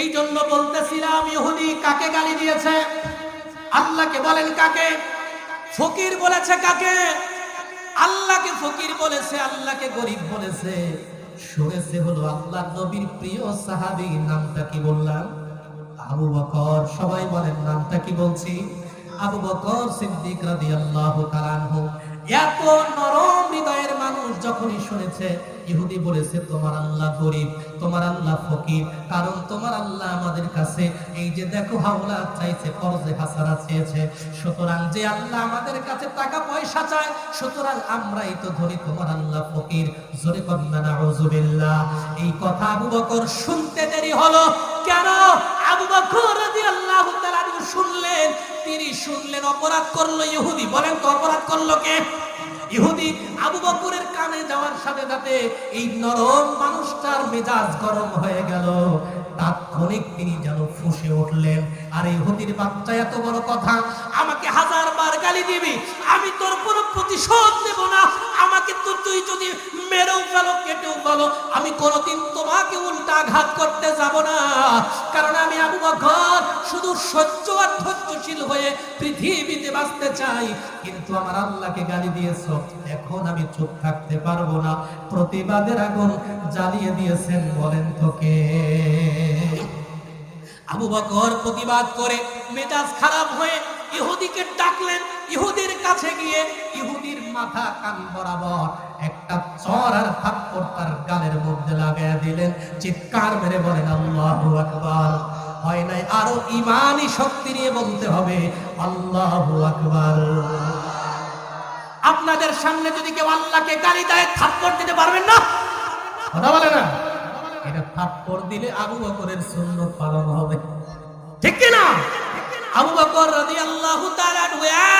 এই জন্য বলতেছিলাম, ইহুদি কাকে গালি দিয়েছে? আল্লাহকে বলেন কাকে? ফকির বলেছে কাকে? আল্লাহকে ফকির বলেছে, আল্লাহকে গরিব বলেছে। শুনেছে হলো আল্লাহ নবীর প্রিয় সাহাবী, নামটা কি বললাম? আবু বকর। সবাই বলেন, নামটা কি বলছি? আবু বকর সিদ্দিক রাদিয়াল্লাহু তাআলা এত নরম হৃদয়ের মানুষ যখনই শুনেছে, ইহুদি বলেছে, তোমার আল্লাহ গরিব, তোমার আল্লাহ ফকির, কারণ তোমার আল্লাহ আমাদের কাছে এই যে দেখো হাওলা চাইছে কর্জে হাসানা চেয়েছে। সুতরাং যে আল্লাহ আমাদের কাছে টাকা পয়সা চায়, সুতরাং আমরাই তো ধরি তোমার আল্লাহ ফকির। জোরে কন্যা নাউজুবিল্লাহ। এই কথা আবু বকর শুনতে দেরি হলো। কেন? আবু বকর তিনি শুনলেন, অপরাধ করল ইহুদি। বলেন তো, অপরাধ করল কে? ইহুদি আবু বকরের কানে যাওয়ার সাথে সাথে এই নরম মানুষটার মেজাজ গরম হয়ে গেল। তাৎক্ষণিক তিনি যেন ফুসে উঠলেন। আর হতির বাচ্চা, এত বড় কথা। আমাকে হাজার বার গালি দিবি, আমি তোর কোনো প্রতিশোধ নেব না। আমাকে তো তুই যদি মেরেও ফেলো, কেটেও ফেলো, আমি কোনোদিন তোমাকে উল্টা আঘাত করতে যাব না। কারণ আমি আবু বকর শুধু সহ্য আর ধৈর্যশীল হয়ে পৃথিবীতে বাঁচতে চাই। কিন্তু আমার আল্লাহকে গালি দিয়েছ, এখন আমি চুপ থাকতে পারব না। প্রতিবাদের আগুন জ্বালিয়ে দিয়েছেন, বলেন তোকে আবু বকর প্রতিবাদ করে মেজাজ খারাপ হয়ে ইহুদিকে ডাকলেন, ইহুদির কাছে গিয়ে ইহুদির মাথা কান বরাবর একটা চর আর থাপ্পড় তার গালের মধ্যে লাগাইয়া দিলেন। চিৎকার মেরে বলেন, আল্লাহু আকবার। হয় নাই? আরও ইমানই শক্তি নিয়ে বলতে হবে, আল্লাহু আকবার। আপনাদের সামনে যদি কেউ আল্লাহকে গালি দেয়, থাপ্পড় দিতে পারবেন না? কথা বলে না? এটা থাপ্পড় দিলে আবু বকরের সুন্নত পালন হবে। ঠিক না আবু বকর রাদিয়াল্লাহু তাআলা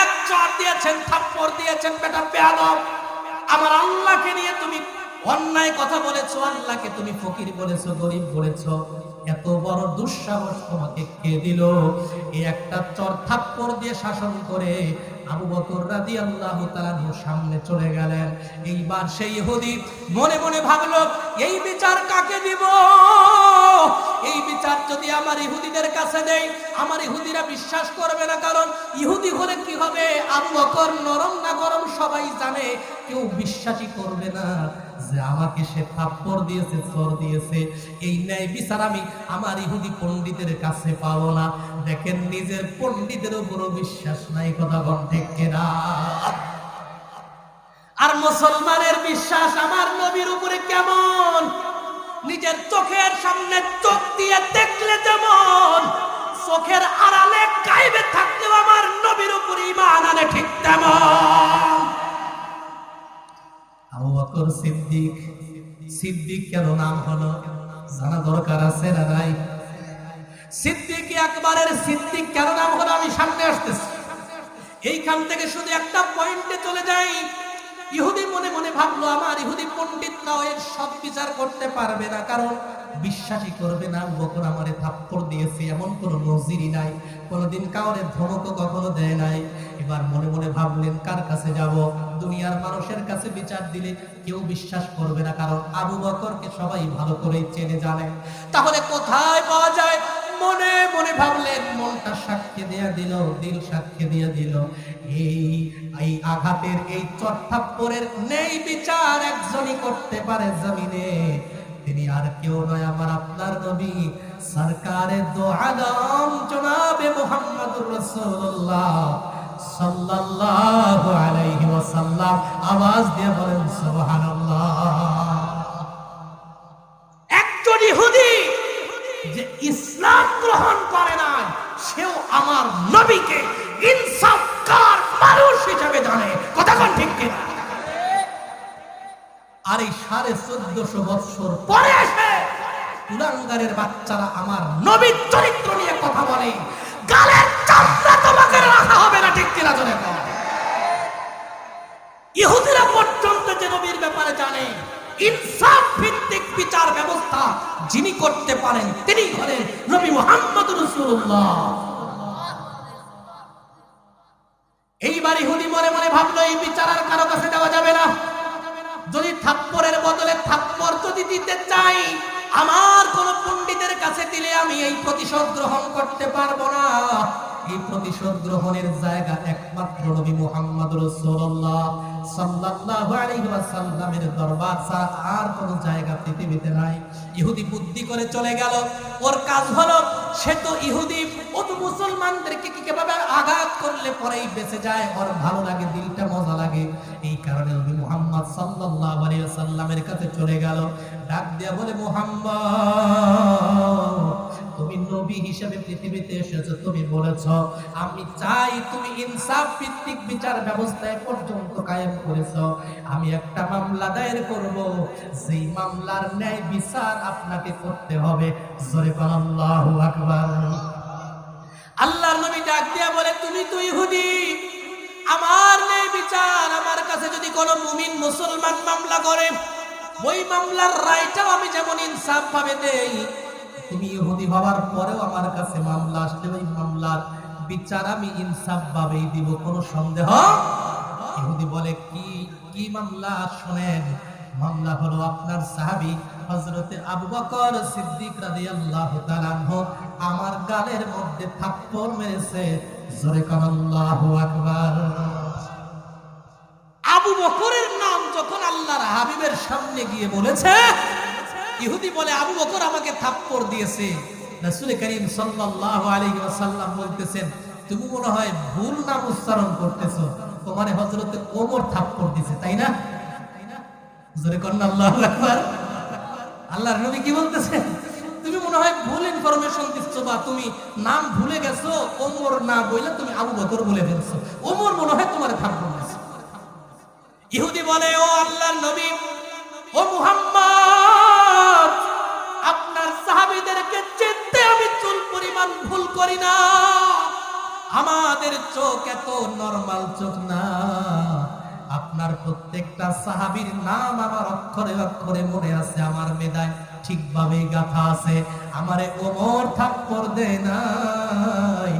এক চড় দিয়েছেন, থাপ্পড় দিয়েছেন, বেটা বেয়াদব। আমার আল্লাহকে নিয়ে তুমি অন্যায় কথা বলেছ, আল্লাহকে তুমি ফকির বলেছ, গরিব বলেছ। এত বড় দুঃসাহস তোমাকে কে দিল? এই একটা চর থাপ্পড় দিয়ে শাসন করে আবু বকর রাজি আল্লাহ সামনে চলে গেলেন। এইবার সেই ইহুদি মনে মনে ভাবলো, এই বিচার কাকে দিব? এই বিচার যদি আমার ইহুদিদের কাছে দেই, আমার ইহুদিরা বিশ্বাস করবে না, কারণ ইহুদি হলে কি হবে? আবু বকর নরম না গরম সবাই জানে, কেউ বিশ্বাসই করবে না। যে আমাকে সে থাপ্পড় দিয়েছে, চর দিয়েছে। এই ন্যায় বিচার আমি আমার ইহুদি পণ্ডিতের কাছে পাবো না। দেখেন, নিজের পণ্ডিতের উপরও বিশ্বাস নাই, কথা বল ঠিক আর মুসলমানের বিশ্বাস আমার নবীর উপরে কেমন? নিজের চোখের সামনে চোখ দিয়ে দেখলে যেমন, চোখের আড়ালে গাইবে থাকলেও আমার সিদ্দিক। সিদ্দিক কেন নাম হলো? জানা দরকার আছে না নাই? সিদ্দিক আকবরের সিদ্দিক কেন নাম হলো? আমি সামনে আসতেছি। এইখান থেকে শুধু একটা পয়েন্টে চলে যাই। ইহুদি মনে মনে ভাবলো, আমার ইহুদি পণ্ডিতরাও এর সব বিচার করতে পারবে না। কারণ বিশ্বাসই করবে না। বকর আমারে থাপ্পড় দিয়েছে, এমন কোনো নজিরই নাই। কোনোদিন কাউরে ধমকও কখনো দেয় নাই। এবার মনে মনে ভাবলেন, কার কাছে যাব? দুনিয়ার মানুষের কাছে বিচার দিলে কেউ বিশ্বাস করবে না, কারণ আবু বকরকে সবাই ভালো করেই চেনে, জানে। তাহলে কোথায় পাওয়া যায়? মনে মনে ভাবলেন, মনটা সাক্ষী দিয়া দিল দিল সাক্ষী দিয়া দিল। এই এই আঘাতের, এই চট্টাপ্পরের নেই বিচার একজনই করতে পারে জমিনে। তিনি আর কেউ নয়, আমার আপনার নবী। সরকারে দো আলম জনাবে মুহাম্মদুর রাসূলুল্লাহ। সাল্লাল্লাহু আলাইহি ওয়াসাল্লাম আওয়াজ দিয়ে বলেন, সুবহানাল্লাহ। একজন ইহুদি যে ইসলাম গ্রহণ করে নাই, সেও আমার নবীকে ইনসাফকার মানুষ হিসেবে জানে। কথা কোন ঠিক আর এই সাড়ে চোদ্দশো বৎসর পরে এসে বাচ্চারা আমার নবীর চরিত্র নিয়ে কথা বলে গালের চামড়া তোমাকে রাখা হবে না ঠিক কিনা জনে ইহুদিরা পর্যন্ত যে নবীর ব্যাপারে জানে, ইনসাফ ভিত্তিক বিচার ব্যবস্থা যিনি করতে পারেন, তিনি হলেন নবী মোহাম্মদ রসুল্লাহ এইবার ইহুদি মনে মনে ভাবলো, এই বিচার আর কারও কাছে দেওয়া যাবে না। যদি থাপ্পরের বদলে থাপ্পর যদি দিতে চাই, আমার কোন পণ্ডিতের কাছে দিলে আমি এই প্রতিশোধ গ্রহণ করতে পারব না। এই প্রতিশোধ গ্রহণের জায়গা একমাত্র নবী মুহাম্মদ রাসূলুল্লাহ সাল্লাল্লাহু আলাইহি ওয়াসাল্লামের দরবার ছাড়া আর কোন জায়গা পৃথিবীতে নাই। ইহুদি বুদ্ধি করে চলে গেল। ওর কাজ হলো, সে তো ইহুদি, ও তো মুসলমানদেরকে কি কীভাবে আঘাত করলে পরেই বেঁচে যায়? ওর ভালো লাগে, দিলটা মজা লাগে। এই কারণে নবী মুহাম্মদ সাল্লাল্লাহু আলাইহি ওয়াসাল্লামের কাছে চলে গেল। ডাক দিয়া বলে, মুহাম্মদ! তুমি নবী হিসেবে পৃথিবীতে এসেছ, তুমি বলেছ, আমি চাই তুমি ইনসাফ ভিত্তিক বিচার ব্যবস্থা এ পর্যন্ত কায়েম করেছ। আমি একটা মামলা দায়ের করব সেই মামলার ন্যায় বিচার আপনাকে করতে হবে। জোরে আল্লাহু আকবার। আল্লাহর নবী ডাক দিয়া বলে, তুমি তো ইহুদি, আমার ন্যায় বিচার, আমার কাছে যদি কোনো মুমিন মুসলমান মামলা করে, ওই মামলার রায়টাও আমি যেমন ইনসাফ ভাবে দেই, তুমি ইহুদি হওয়ার পরেও আমার কাছে মামলা আসলে ওই মামলার বিচার আমি ইনসাফ ভাবেই দিব, কোনো সন্দেহ? ইহুদি বলে, কি কি মামলা? শোনেন, মামলা হলো আপনার সাহাবী হযরতে আবু বকর সিদ্দিক রাদিয়াল্লাহু তাআলা আমার গালের মধ্যে থাপ্পড় মেরেছে। জোরে কোন, আল্লাহু আকবার। আবু বকরের নাম যখন আল্লাহর হাবিবের সামনে গিয়ে বলেছে ইহুদি বলে, আবু বকর আমাকে থাপ্পড় দিয়েছে। রাসূল করিম সাল্লাল্লাহু আলাইহি ওয়াসাল্লাম বলতেছেন, তুমি মনে হয় ভুল নাম উচ্চারণ করতেছো। তোমার হযরতে ওমর থাপ্পড় দিয়েছে, তাই না? জোরে কর না, আল্লাহু আকবার। আল্লাহর নবী কি বলতেছেন তুমি মনে হয় ভুল ইনফরমেশন দিচ্ছ বা তুমি নাম ভুলে গেছো, ওমর না বইলে তুমি আবু বকর বলে ফেলছো। ওমর মনে হয় তোমার থাপ্পড় দিয়েছে। ইহুদি বলে, ও আল্লাহর নবী, ও মুহাম্মদ পরিমাণ ভুল করি না। আমাদের চোখ এত নরমাল চোখ না। আপনার প্রত্যেকটা সাহাবীর নাম আমার অক্ষরে অক্ষরে মনে আছে, আমার মেদায় ঠিকভাবে গাথা আছে। আমারে ওমর থাপ্পড় দেয় নাই।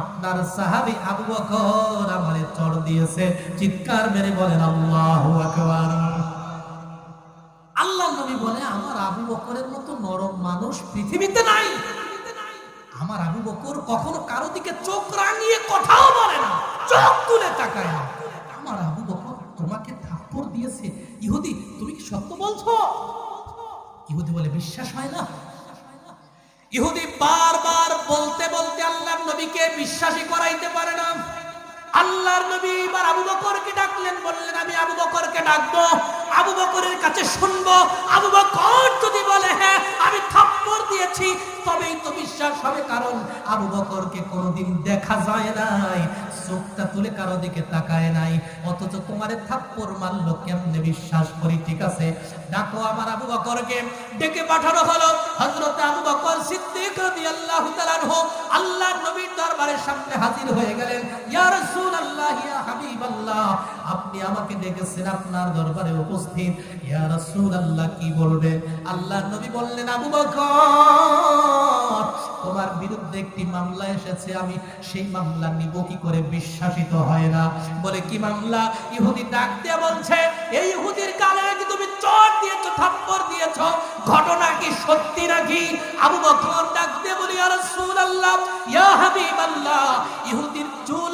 আপনার সাহাবী আবু বকর আমারে চড় দিয়েছে। চিৎকার মেরে বলেন, আল্লাহু আকবার। আল্লাহ নবী বলে, আমার আবু বকরের মতো নরম মানুষ পৃথিবীতে নাই। আমার আবু বকর কখনো কারও দিকে চোখ রাঙিয়ে কথাও বলে না, চোখ তুলে তাকায় না। আমার আবু বকর তোমাকে থাপ্পড় দিয়েছে। ইহুদি, তুমি কি সত্য বলছো? ইহুদি বলে বিশ্বাস হয় না। ইহুদি বারবার বলতে বলতে আল্লাহর নবীকে বিশ্বাসী করাইতে পারে না। আল্লাহর নবী এবার আবু বকরকে ডাকলেন, বললেন, আমি আবু বকরকে ডাকবো, আবু বকরের কাছে শুনব। আবু বকর যদি বলে হ্যাঁ আমি থাপ্পড় দিয়েছি, তবেই তো বিশ্বাস হবে, কারণ আবু বকরকে কোনোদিন দেখা যায় নাই, চোখটা তুলে কারও দিকে তাকায় নাই, অথচ তোমারে থাপ্পড় মারলো, কেমনে বিশ্বাস করি, ঠিক আছে? ডাকো আমার আবু বকরকে, ডেকে পাঠানো হলো হযরত আবু বকর সিদ্দিক রাদিয়াল্লাহু তাআলা আল্লাহর নবীর দরবারের সামনে হাজির হয়ে গেলেন, ইয়া রাসূলুল্লাহ, ইয়া হাবিবাল্লাহ আপনি আমাকে ডেকেছেন আপনার দরবারে উপস্থিত। ইয়া রাসূলুল্লাহ, কি বলবেন? আল্লাহর নবী বললেন, আবু বকর, তোমার বিরুদ্ধে একটি মামলা এসেছে, আমি সেই মামলা নিব, কি করে বিশ্বাসিত হয় না? বলে, কি মামলা? ইহুদি ডাক দিয়ে বলছে এই তুমি আবু বকর দিয়ে চুল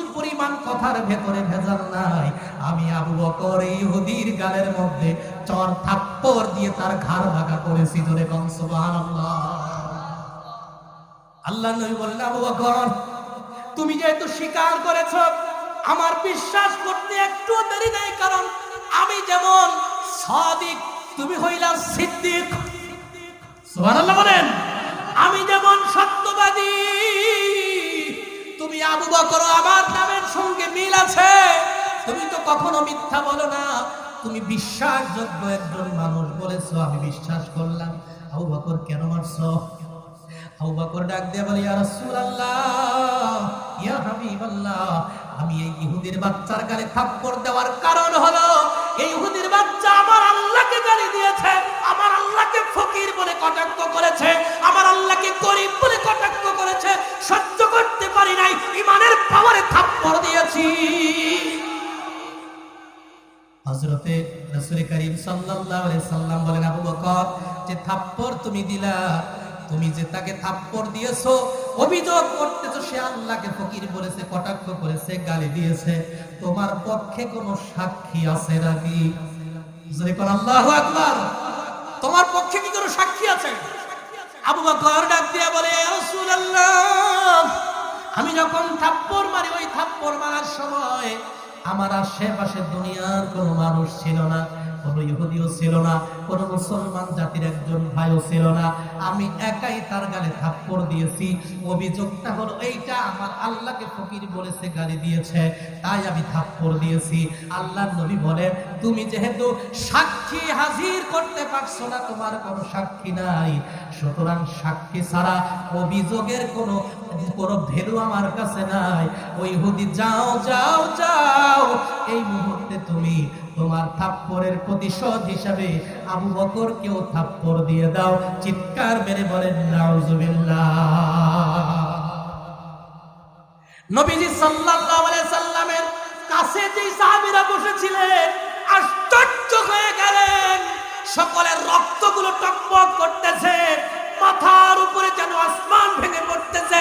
আমি আবু বকর ইহুদির গালের মধ্যে চর থাপ্পড় দিয়ে তার ঘাড় ভাগা করেছি কম সুবহানাল্লাহ। আল্লাহ বললেন, আবু বকর, তুমি যেহেতু স্বীকার করেছ, আমার বিশ্বাস করতে একটু দেরি নেই, কারণ আমি যেমন সাদিক, তুমি হইলা সিদ্দিক। সুবহানাল্লাহ বলেন, আমি যেমন সত্যবাদী, তুমি আবু বকর আমার নামের সঙ্গে মিল আছে। তুমি তো কখনো মিথ্যা বলো না, তুমি বিশ্বাসযোগ্য একজন মানুষ বলেছ, আমি বিশ্বাস করলাম। আবু বকর কেন মারছো? আবু বকর ডাক দিয়ে বলে, ইয়া রাসূলুল্লাহ, ইয়া হাবিবাল্লাহ, আমি এই ইহুদির বাচ্চার গালে থাপ্পড় দেওয়ার কারণ হলো এই ইহুদির বাচ্চা আমার আল্লাহকে গালি দিয়েছে, আমার আল্লাহকে ফকির বলে কটাক্ষ করেছে, আমার আল্লাহকে গরিব বলে কটাক্ষ করেছে, সহ্য করতে পারি নাই, ইমানের পাওয়ারে থাপ্পড় দিয়েছি। হযরতে রাসূল করিম আলাইহি সাল্লাম বলেন, আবু বকর, যে থাপ্পড় তুমি দিলা, তুমি যে তাকে থাপ্পড় দিয়েছ অভিযোগ করতেছো, সে আল্লাহকে ফকির বলেছে, কটাক্ষ করেছে, গালি দিয়েছে। তোমার পক্ষে কোনো সাক্ষী আছে নাকি? জোরে কোন আল্লাহু তোমার পক্ষে কি কোনো সাক্ষী আছে? আবু বকর ডাক দিয়ে বলে আমি যখন থাপ্পড় মারি, ওই থাপ্পড় মারার সময় আমার আশেপাশে দুনিয়ার কোনো মানুষ ছিল না। কোনো ইহুদিও ছিল না, কোনো মুসলমান জাতির একজন ভাইও ছিল না। আমি একাই তার গালে থাপ্পড় দিয়েছি। অভিযোগটা হলো, এইটা আমার আল্লাহকে ফকির বলেছে, গালি দিয়েছে। তাই আমি থাপ্পড় দিয়েছি। আল্লাহ নবী বলেন, তুমি যেহেতু সাক্ষী হাজির করতে পারছ না, তোমার কোনো সাক্ষী নাই। সুতরাং সাক্ষী ছাড়া অভিযোগের কোনো কোনো ভ্যালু আমার কাছে নাই। ওই হুদি যাও যাও যাও। এই মুহূর্তে তুমি তোমার থাপ্পড়ের প্রতিশোধ হিসাবে আবু বকরকেও থাপ্পড় দিয়ে দাও। চিৎকার মেরে বলেন, নাউজুবিল্লাহ। নবীজি সাল্লাল্লাহু আলাইহি সাল্লামের কাছে যে সাহাবীরা বসেছিলেন, আশ্চর্য হয়ে গেলেন। সকলের রক্তগুলো টকবক করতেছে, মাথার উপরে যেন আসমান ভেঙে পড়তেছে।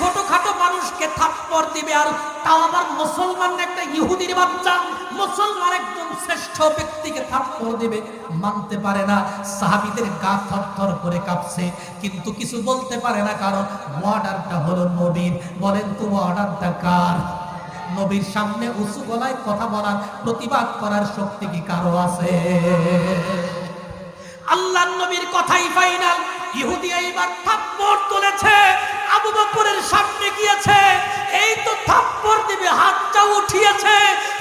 ছোটখাটো মানুষকে থাপ্পড় দিবে আর তাও আবার মুসলমান একটা ইহুদির বাচ্চা, মুসলমান একজন শ্রেষ্ঠ ব্যক্তিকে থাপ্পড় দিবে, মানতে পারে না। সাহাবীদের গা থরথর করে কাঁপছে, কিন্তু কিছু বলতে পারে না কারণ অর্ডারটা হলো নবীর। বলেন তো অর্ডারটা কার? নবীর সামনে উঁচু গলায় কথা বলার প্রতিবাদ করার শক্তি কি কারও আছে? আল্লাহ নবীর কথাই ফাইনাল ইহুদি এইবার থাপ্পড় তুলেছে। আবু বকরের সামনে গিয়েছে, এই তো থাপ্পড় দিবে হাতটা উঠিয়েছে।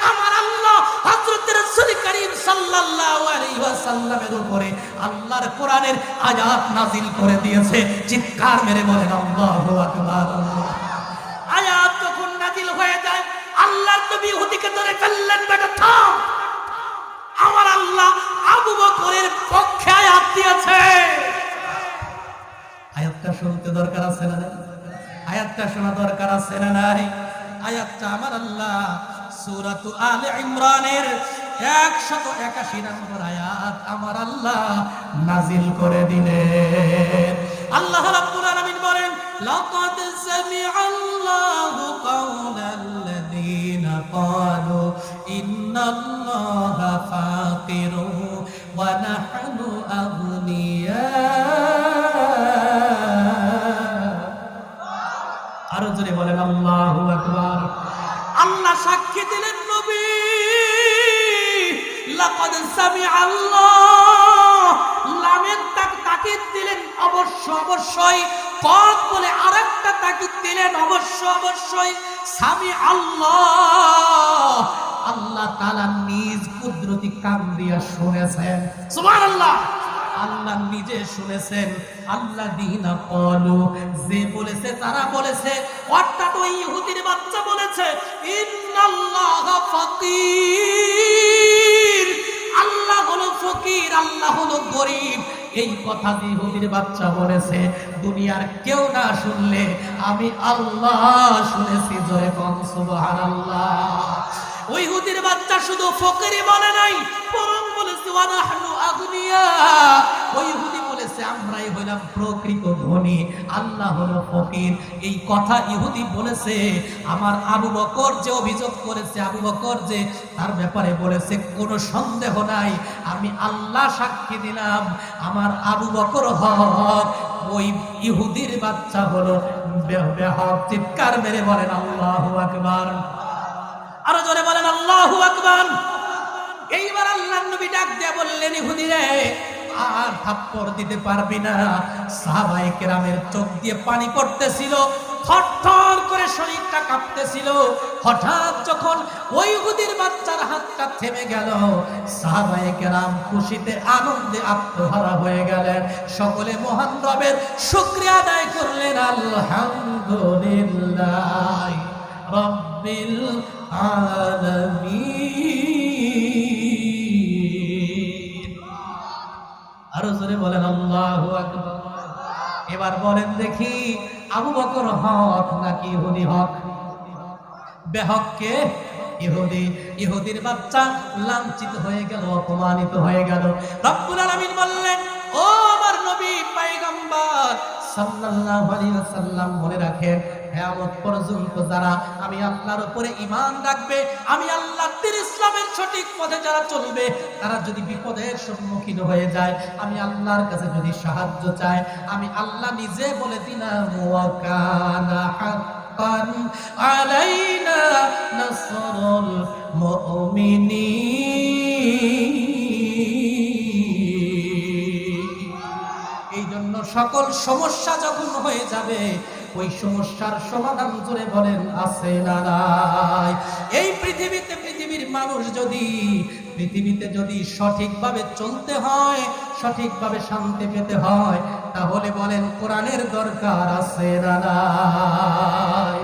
আমার আল্লাহ হযরত রাসূল করিম সাল্লাল্লাহু আলাইহি ওয়াসাল্লামের উপরে আল্লাহর কোরআনের আয়াত নাজিল করে দিয়েছে। চিৎকার মেরে বলেন, আল্লাহু আকবার আয়াত যখন নাজিল হয়ে যায়, আল্লাহর নবী ইহুদিকে ধরে ফেললেন বেটা, থাম। আমার আল্লাহ আবু বকরের পক্ষে আয়াত দিয়েছে। আয়াতটা শুনতে দরকার আছে না? আয়াতটা শোনা দরকার আছে না নাই? আয়াতটা আমার আল্লাহ সূরাতু আলে ইমরানের একশত একাশি নম্বর আয়াত আমার আল্লাহ নাজিল করে দিলেন। আল্লাহ রাব্বুল বলেন, লাকাদ ফাকিরু ওয়া নাহনু আগনিয়া জোরে বলেন, আল্লাহু আকবার। আল্লাহ সাক্ষী দিলেন নবী আল্লাহ লামের তাক তাকিদ দিলেন, অবশ্য, অবশ্যই। কদ বলে আরেকটা তাকিদ দিলেন, অবশ্য, অবশ্যই। সামি আল্লাহ আল্লাহ তাআলা নিজ কুদরতি কান দিয়া শুনেছেন। সুবহানাল্লাহ। আল্লাহ নিজে শুনেছেন, আল্লাহ দিনা কলু, যে বলেছে তারা বলেছে, অর্থাৎ ওই ইহুদির বাচ্চা বলেছে, ইন্নাল্লাহ ফাকির। আল্লাহ হলো ফকির, আল্লাহ হলো গরিব। এই কথা ইহুদির বাচ্চা বলেছে, দুনিয়ার কেউ না শুনলে আমি আল্লাহ শুনেছি জয় কম সুবহানাল্লাহ। ওই হুদির বাচ্চা শুধু ফকিরি বলে নাই ওয়ানাহনু আল্লাহ হলো ফকির। এই কথা ইহুদি বলেছে। আমার আবু বকর যে অভিযোগ করেছে, আবু বকর বলেছে, কোনো সন্দেহ নাই, আমি আল্লাহ সাক্ষী দিলাম, আমার আবু বকর হক। ওই ইহুদির বাচ্চা হলো বেহক, চিৎকার মেরে বলেন, আল্লাহু আকবার। আরও জোরে বলেন, আল্লাহু আকবার। এইবার আল্লাহর নবী ডাক দিয়ে বললেন ইহুদি রে আর থাপ্পড় দিতে পারবি না। সাহাবায়ে কেরামের চোখ দিয়ে পানি পড়তেছিল থরথর করে শরীরটা কাঁপতেছিল। হঠাৎ যখন ওই ইহুদির বাচ্চার হাতটা থেমে গেল, সাহাবায়ে কেরাম খুশিতে আনন্দে আত্মহারা হয়ে গেলেন। সকলে মহান রবের শুকরিয়া আদায় করলেন, আলহামদুলিল্লাহ রব্বিল আলামিন। বলেন, আল্লাহু এবার বলেন, দেখি, আবু বকর হক নাকি ইহুদি হক? বেহককে ইহুদি। ইহুদির বাচ্চা লাঞ্ছিত হয়ে গেল, অপমানিত হয়ে গেল। রব্বুল আলামিন বললেন, ও আমার নবী পয়গম্বর সাল্লাল্লাহু আলাইহি ওয়াসাল্লাম, মনে রাখেন কিয়ামত পর্যন্ত যারা আমি আল্লাহর উপরে ইমান রাখবে, আমি আল্লাহ ইসলামের সঠিক পথে যারা চলবে, তারা যদি বিপদের সম্মুখীন হয়ে যায়, আমি আল্লাহর কাছে যদি সাহায্য চাই, আমি আল্লাহ নিজে বলে দিলাম এই জন্য সকল সমস্যা যখন হয়ে যাবে ওই সমস্যার সমাধান করে বলেন, আছে না নাই। এই পৃথিবীতে পৃথিবীর মানুষ যদি, পৃথিবীতে যদি সঠিকভাবে চলতে হয়, সঠিকভাবে শান্তি পেতে হয়, তাহলে বলেন, কোরআনের দরকার আছে না নাই।